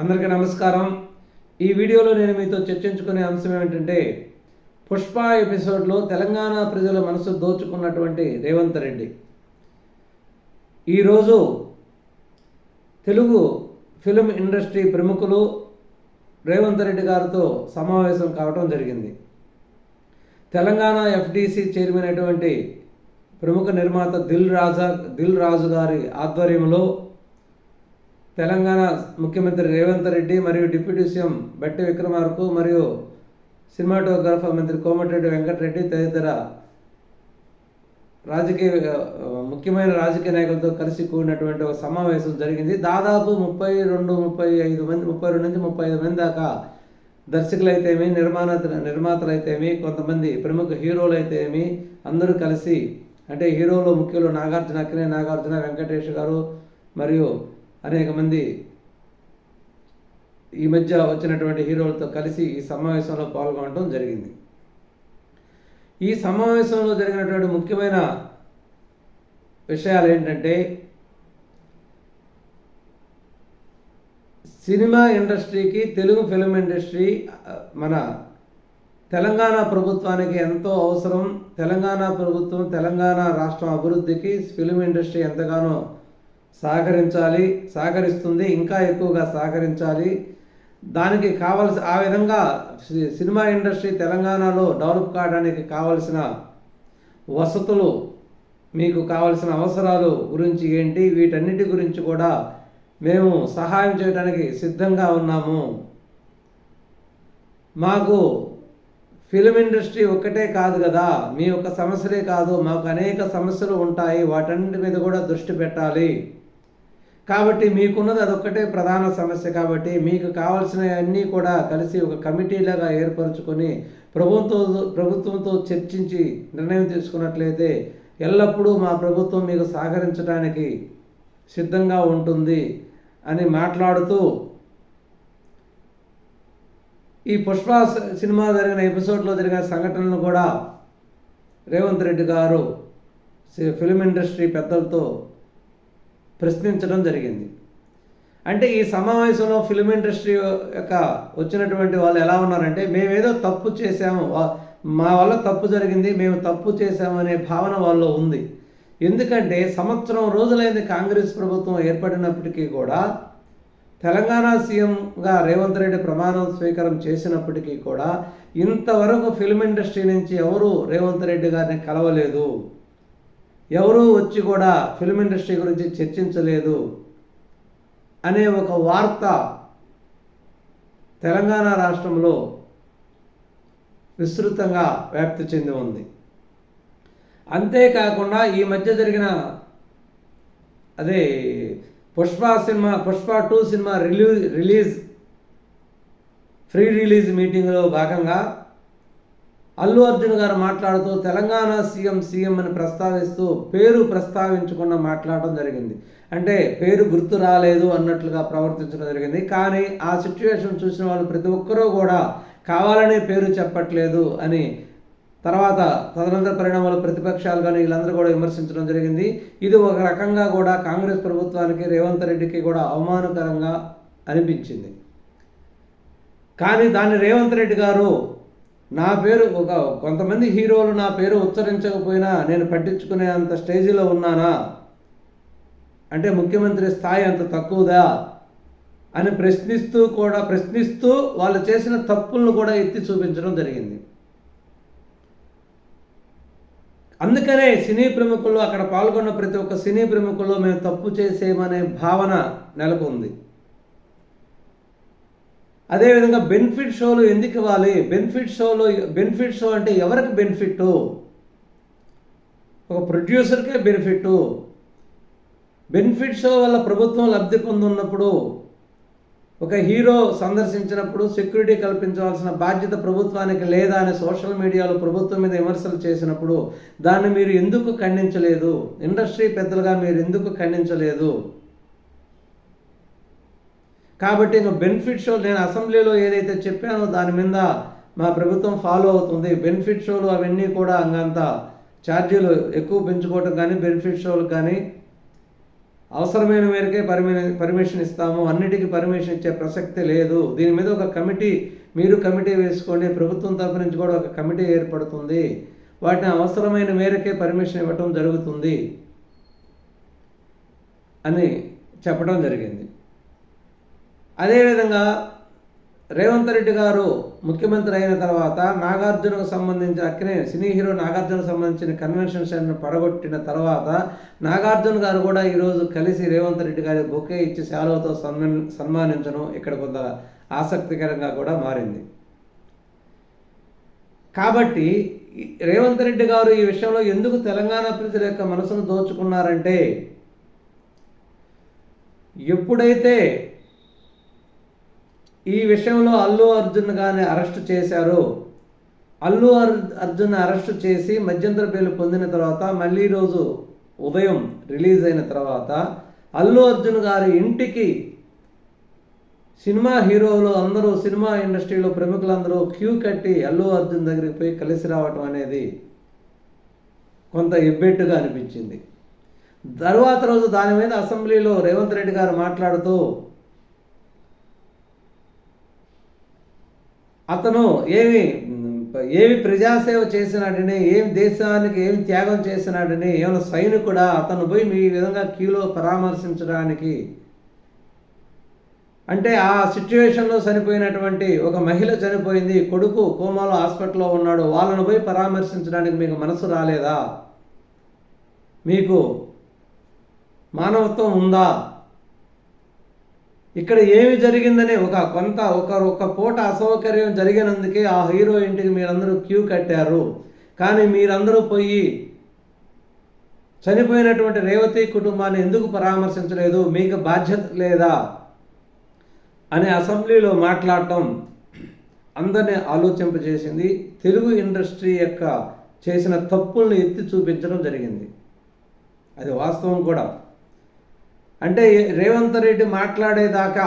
అందరికీ నమస్కారం. ఈ వీడియోలో నేను మీతో చర్చించుకునే అంశం ఏమిటంటే పుష్ప ఎపిసోడ్లో తెలంగాణ ప్రజల మనసు దోచుకున్నటువంటి రేవంత్ రెడ్డి. ఈరోజు తెలుగు ఫిలిం ఇండస్ట్రీ ప్రముఖులు రేవంత్ రెడ్డి గారితో సమావేశం కావడం జరిగింది. తెలంగాణ ఎఫ్డిసి చైర్మన్ అయినటువంటి ప్రముఖ నిర్మాత దిల్ రాజా దిల్ రాజు గారి ఆధ్వర్యంలో తెలంగాణ ముఖ్యమంత్రి రేవంత్ రెడ్డి మరియు డిప్యూటీ సీఎం బట్టి విక్రమార్కు మరియు సినిమాటోగ్రాఫర్ మంత్రి కోమటిరెడ్డి వెంకటరెడ్డి తదితర రాజకీయ ముఖ్యమైన రాజకీయ నాయకులతో కలిసి కూడినటువంటి ఒక సమావేశం జరిగింది. దాదాపు ముప్పై రెండు ముప్పై ఐదు మంది ముప్పై రెండు నుంచి ముప్పై ఐదు మంది దాకా దర్శకులైతేమి నిర్మాణ నిర్మాతలైతేమి కొంతమంది ప్రముఖ హీరోలు అయితేమి అందరూ కలిసి అంటే హీరోలు ముఖ్యులు నాగార్జున అక్కినే నాగార్జున వెంకటేష్ గారు మరియు అనేక మంది ఈ మధ్య వచ్చినటువంటి హీరోలతో కలిసి ఈ సమావేశంలో పాల్గొనడం జరిగింది. ఈ సమావేశంలో జరిగినటువంటి ముఖ్యమైన విషయాలు ఏంటంటే సినిమా ఇండస్ట్రీకి తెలుగు ఫిలిం ఇండస్ట్రీ మన తెలంగాణ ప్రభుత్వానికి ఎంతో అవసరం. తెలంగాణ ప్రభుత్వం తెలంగాణ రాష్ట్రం అభివృద్ధికి ఫిలిం ఇండస్ట్రీ ఎంతగానో సహకరించాలి సహకరిస్తుంది ఇంకా ఎక్కువగా సహకరించాలి దానికి కావలసి ఆ విధంగా సి- సినిమా ఇండస్ట్రీ తెలంగాణలో డెవలప్ కావడానికి కావలసిన వసతులు మీకు కావలసిన అవసరాలు గురించి ఏంటి వీటన్నిటి గురించి కూడా మేము సహాయం చేయడానికి సిద్ధంగా ఉన్నాము. మాకు ఫిలిం ఇండస్ట్రీ ఒక్కటే కాదు కదా మీ యొక్క సమస్యలే కాదు మాకు అనేక సమస్యలు ఉంటాయి వాటన్నిటి మీద కూడా దృష్టి పెట్టాలి. కాబట్టి మీకున్నది అదొక్కటే ప్రధాన సమస్య కాబట్టి మీకు కావాల్సినవన్నీ కూడా కలిసి ఒక కమిటీలాగా ఏర్పరచుకొని ప్రభుత్వం ప్రభుత్వంతో చర్చించి నిర్ణయం తీసుకున్నట్లయితే ఎల్లప్పుడూ మా ప్రభుత్వం మీకు సహకరించడానికి సిద్ధంగా ఉంటుంది అని మాట్లాడుతూ ఈ పుష్ప సినిమా జరిగిన ఎపిసోడ్లో జరిగిన సంఘటనలు కూడా రేవంత్ రెడ్డి గారు ఫిలిం ఇండస్ట్రీ పెద్దలతో ప్రశ్నించడం జరిగింది. అంటే ఈ సమావేశంలో ఫిలిం ఇండస్ట్రీ యొక్క వచ్చినటువంటి వాళ్ళు ఎలా ఉన్నారంటే మేమేదో తప్పు చేశాము మా వల్ల తప్పు జరిగింది మేము తప్పు చేశామనే భావన వాళ్ళలో ఉంది. ఎందుకంటే సంవత్సరం రోజులైంది కాంగ్రెస్ ప్రభుత్వం ఏర్పడినప్పటికీ కూడా తెలంగాణ సీఎంగా రేవంత్ రెడ్డి ప్రమాణం స్వీకారం చేసినప్పటికీ కూడా ఇంతవరకు ఫిల్మ్ ఇండస్ట్రీ నుంచి ఎవరు రేవంత్ రెడ్డి గారిని కలవలేదు. ఎవరూ వచ్చి కూడా ఫిల్మ్ ఇండస్ట్రీ గురించి చర్చించలేదు అనే ఒక వార్త తెలంగాణ రాష్ట్రంలో విస్తృతంగా వ్యాప్తి చెంది ఉంది. అంతేకాకుండా ఈ మధ్య జరిగిన అదే Pushpa cinema Pushpa two cinema release release pre release మీటింగ్లో భాగంగా అల్లు అర్జున్ గారు మాట్లాడుతూ తెలంగాణ సీఎం సీఎం అని ప్రస్తావిస్తూ పేరు ప్రస్తావించకుండా మాట్లాడడం జరిగింది. అంటే పేరు గుర్తు రాలేదు అన్నట్లుగా ప్రవర్తించడం జరిగింది. కానీ ఆ సిచ్యువేషన్ చూసిన వాళ్ళు ప్రతి ఒక్కరూ కూడా కావాలనే పేరు చెప్పట్లేదు అని తర్వాత తదనంతర పరిణామాలు ప్రతిపక్షాలు కానీ వీళ్ళందరూ కూడా విమర్శించడం జరిగింది. ఇది ఒక రకంగా కూడా కాంగ్రెస్ ప్రభుత్వానికి రేవంత్ రెడ్డికి కూడా అవమానకరంగా అనిపించింది. కానీ దాన్ని రేవంత్ రెడ్డి గారు నా పేరు ఒక కొంతమంది హీరోలు నా పేరు ఉచ్చరించకపోయినా నేను పట్టించుకునే అంత స్టేజిలో ఉన్నానా? అంటే ముఖ్యమంత్రి స్థాయి అంత తక్కువదా? అని ప్రశ్నిస్తూ కూడా ప్రశ్నిస్తూ వాళ్ళు చేసిన తప్పులను కూడా ఎత్తి చూపించడం జరిగింది. అందుకనే సినీ ప్రముఖులు అక్కడ పాల్గొన్న ప్రతి ఒక్క సినీ ప్రముఖుల్లో మేము తప్పు చేసేమనే భావన నెలకొంది. అదేవిధంగా బెనిఫిట్ షోలు ఎందుకు ఇవ్వాలి? బెనిఫిట్ షోలో బెనిఫిట్ షో అంటే ఎవరికి బెనిఫిట్ ఒక ప్రొడ్యూసర్కే బెనిఫిట్ బెనిఫిట్ షో వల్ల ప్రభుత్వం లబ్ధి పొందున్నప్పుడు ఒక హీరో సందర్శించినప్పుడు సెక్యూరిటీ కల్పించవలసిన బాధ్యత ప్రభుత్వానికి లేదా అని సోషల్ మీడియాలో ప్రభుత్వం మీద విమర్శలు చేసినప్పుడు దాన్ని మీరు ఎందుకు ఖండించలేదు? ఇండస్ట్రీ పెద్దలుగా మీరు ఎందుకు ఖండించలేదు? కాబట్టి ఇంకా బెనిఫిట్ షో నేను అసెంబ్లీలో ఏదైతే చెప్పానో దాని మీద మా ప్రభుత్వం ఫాలో అవుతుంది. బెనిఫిట్ షోలు అవన్నీ కూడా అంగంత ఛార్జీలు ఎక్కువ పెంచుకోవటం కానీ బెనిఫిట్ షోలు కానీ అవసరమైన మేరకే పర్మి పర్మిషన్ ఇస్తాము. అన్నిటికీ పర్మిషన్ ఇచ్చే ప్రసక్తి లేదు. దీని మీద ఒక కమిటీ మీరు కమిటీ వేసుకోండి. ప్రభుత్వం తరపు నుంచి కూడా ఒక కమిటీ ఏర్పడుతుంది. వాటిని అవసరమైన మేరకే పర్మిషన్ ఇవ్వటం జరుగుతుంది అని చెప్పడం జరిగింది. అదేవిధంగా రేవంత్ రెడ్డి గారు ముఖ్యమంత్రి అయిన తర్వాత నాగార్జునకు సంబంధించిన అక్కినే సినీ హీరో నాగార్జునకు సంబంధించిన కన్వెన్షన్ సెంటర్ పడగొట్టిన తర్వాత నాగార్జున గారు కూడా ఈరోజు కలిసి రేవంత్ రెడ్డి గారి బొకే ఇచ్చి శాలువతో సన్మాన్ సన్మానించడం ఇక్కడ కొంత ఆసక్తికరంగా కూడా మారింది. కాబట్టి రేవంత్ రెడ్డి గారు ఈ విషయంలో ఎందుకు తెలంగాణ ప్రజల యొక్క మనసును దోచుకున్నారంటే ఎప్పుడైతే ఈ విషయంలో అల్లు అర్జున్ గారిని అరెస్ట్ చేశారు. అల్లు అర్ అర్జున్ అరెస్ట్ చేసి మధ్యంతర బెయిల్ పొందిన తర్వాత మళ్ళీ రోజు ఉదయం రిలీజ్ అయిన తర్వాత అల్లు అర్జున్ గారి ఇంటికి సినిమా హీరోలు అందరూ సినిమా ఇండస్ట్రీలో ప్రముఖులందరూ క్యూ కట్టి అల్లు అర్జున్ దగ్గరికి పోయి కలిసి రావటం అనేది కొంత ఎబ్బెట్టుగా అనిపించింది. తర్వాత రోజు దాని మీద అసెంబ్లీలో రేవంత్ రెడ్డి గారు మాట్లాడుతూ అతను ఏమి ఏమి ప్రజాసేవ చేసినాడని ఏమి దేశానికి ఏమి త్యాగం చేసినాడని ఏమైనా సైనికుడా అతను పోయి మీ విధంగా క్యూలో పరామర్శించడానికి. అంటే ఆ సిచ్యువేషన్లో చనిపోయినటువంటి ఒక మహిళ చనిపోయింది కొడుకు కోమాలో హాస్పిటల్లో ఉన్నాడు వాళ్ళను పోయి పరామర్శించడానికి మీకు మనసు రాలేదా? మీకు మానవత్వం ఉందా? ఇక్కడ ఏమి జరిగిందని ఒక కొంత ఒక ఒక పూట అసౌకర్యం జరిగినందుకే ఆ హీరో ఇంటికి మీరందరూ క్యూ కట్టారు. కానీ మీరందరూ పోయి చనిపోయినటువంటి రేవతి కుటుంబాన్ని ఎందుకు పరామర్శించలేదు? మీకు బాధ్యత లేదా? అనే అసెంబ్లీలో మాట్లాడటం అందరినీ ఆలోచింపజేసింది. తెలుగు ఇండస్ట్రీ యొక్క చేసిన తప్పుల్ని ఎత్తి చూపించడం జరిగింది. అది వాస్తవం కూడా. అంటే రేవంత్ రెడ్డి మాట్లాడేదాకా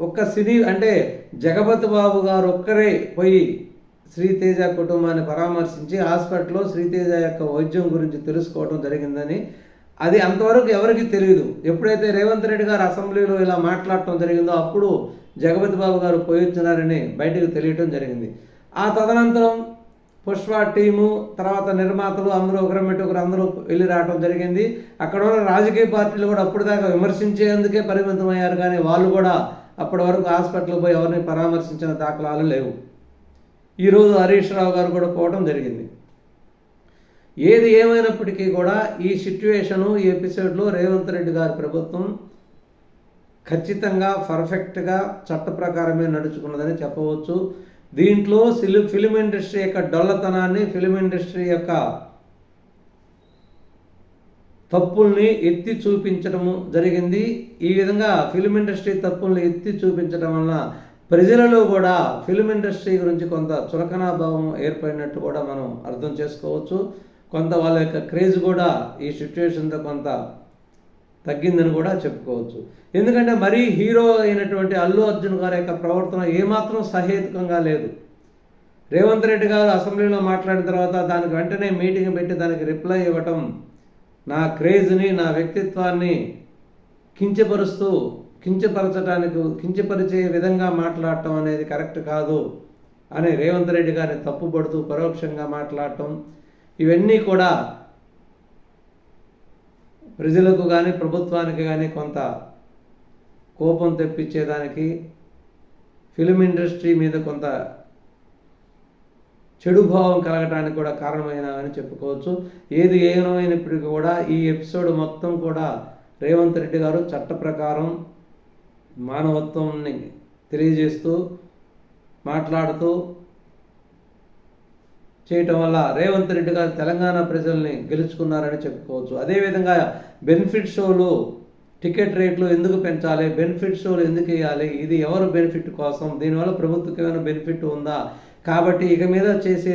ఒక్క సినీ అంటే జగపతి బాబు గారు ఒక్కరే పోయి శ్రీతేజ కుటుంబాన్ని పరామర్శించి హాస్పిటల్లో శ్రీతేజ యొక్క వైద్యం గురించి తెలుసుకోవడం జరిగిందని అది అంతవరకు ఎవరికి తెలియదు ఎప్పుడైతే రేవంత్ రెడ్డి గారు అసెంబ్లీలో ఇలా మాట్లాడటం జరిగిందో అప్పుడు జగపతి బాబు గారు పోయి వచ్చినారని బయటకు తెలియటం జరిగింది. ఆ తదనంతరం పుష్ప టీము తర్వాత నిర్మాతలు అందరూ ఒకరి ఒకరు అందరూ వెళ్ళి రావడం జరిగింది. అక్కడ ఉన్న రాజకీయ పార్టీలు కూడా అప్పుడు దాకా విమర్శించేందుకే పరిమితం అయ్యారు కానీ వాళ్ళు కూడా అప్పటి వరకు హాస్పిటల్ పోయి ఎవరిని పరామర్శించిన దాఖలాలు లేవు. ఈరోజు హరీష్ రావు గారు కూడా పోవడం జరిగింది. ఏది ఏమైనప్పటికీ కూడా ఈ సిట్యువేషను ఈ ఎపిసోడ్లో రేవంత్ రెడ్డి గారి ప్రభుత్వం ఖచ్చితంగా పర్ఫెక్ట్గా చట్ట ప్రకారమే నడుచుకున్నదని చెప్పవచ్చు. దీంట్లో సిలి ఫిలిం ఇండస్ట్రీ యొక్క డొల్లతనాన్ని ఫిలిం ఇండస్ట్రీ యొక్క తప్పుల్ని ఎత్తి చూపించడము జరిగింది. ఈ విధంగా ఫిలిం ఇండస్ట్రీ తప్పుల్ని ఎత్తి చూపించడం వలన ప్రజలలో కూడా ఫిలిం ఇండస్ట్రీ గురించి కొంత చులకనాభావం ఏర్పడినట్టు కూడా మనం అర్థం చేసుకోవచ్చు. కొంత వాళ్ళ యొక్క క్రేజ్ కూడా ఈ సిచ్యువేషన్తో కొంత తగ్గిందని కూడా చెప్పుకోవచ్చు. ఎందుకంటే మరీ హీరో అయినటువంటి అల్లు అర్జున్ గారి యొక్క ప్రవర్తన ఏమాత్రం సహేతుకంగా లేదు. రేవంత్ రెడ్డి గారు అసెంబ్లీలో మాట్లాడిన తర్వాత దానికి వెంటనే మీటింగ్ పెట్టి దానికి రిప్లై ఇవ్వటం నా క్రేజ్ని నా వ్యక్తిత్వాన్ని కించపరుస్తూ కించపరచడానికి కించపరిచే విధంగా మాట్లాడటం అనేది కరెక్ట్ కాదు అని రేవంత్ రెడ్డి గారిని తప్పుపడుతూ పరోక్షంగా మాట్లాడటం ఇవన్నీ కూడా ప్రజలకు కానీ ప్రభుత్వానికి కానీ కొంత కోపం తెప్పించేదానికి ఫిలిం ఇండస్ట్రీ మీద కొంత చెడు భావం కలగటానికి కూడా కారణమైనవని చెప్పుకోవచ్చు. ఏది ఏమైనప్పటికీ కూడా ఈ ఎపిసోడ్ మొత్తం కూడా రేవంత్ రెడ్డి గారు చట్ట ప్రకారం మానవత్వంని తెలియజేస్తూ మాట్లాడుతూ చేయటం వల్ల రేవంత్ రెడ్డి గారు తెలంగాణ ప్రజల్ని గెలుచుకున్నారని చెప్పుకోవచ్చు. అదేవిధంగా బెనిఫిట్ షోలు టికెట్ రేట్లు ఎందుకు పెంచాలి బెనిఫిట్ షోలు ఎందుకు వేయాలి ఇది ఎవరు బెనిఫిట్ కోసం దీనివల్ల ప్రభుత్వకి ఏమైనా బెనిఫిట్ ఉందా? కాబట్టి ఇక మీద చేసే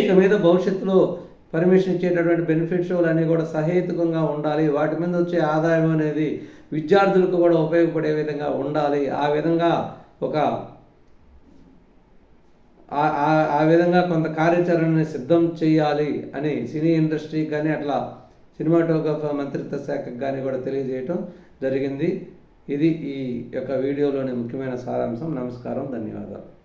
ఇక మీద భవిష్యత్తులో పర్మిషన్ ఇచ్చేటటువంటి బెనిఫిట్ షోలు అన్నీ కూడా సహేతుకంగా ఉండాలి. వాటి మీద వచ్చే ఆదాయం అనేది విద్యార్థులకు కూడా ఉపయోగపడే విధంగా ఉండాలి. ఆ విధంగా ఒక ఆ విధంగా కొంత కార్యాచరణని సిద్ధం చేయాలి అని సినీ ఇండస్ట్రీకి కానీ అట్లా సినిమాటోగ్రఫీ మంత్రిత్వ శాఖకు కానీ కూడా తెలియజేయటం జరిగింది. ఇది ఈ యొక్క వీడియోలోని ముఖ్యమైన సారాంశం. నమస్కారం. ధన్యవాదాలు.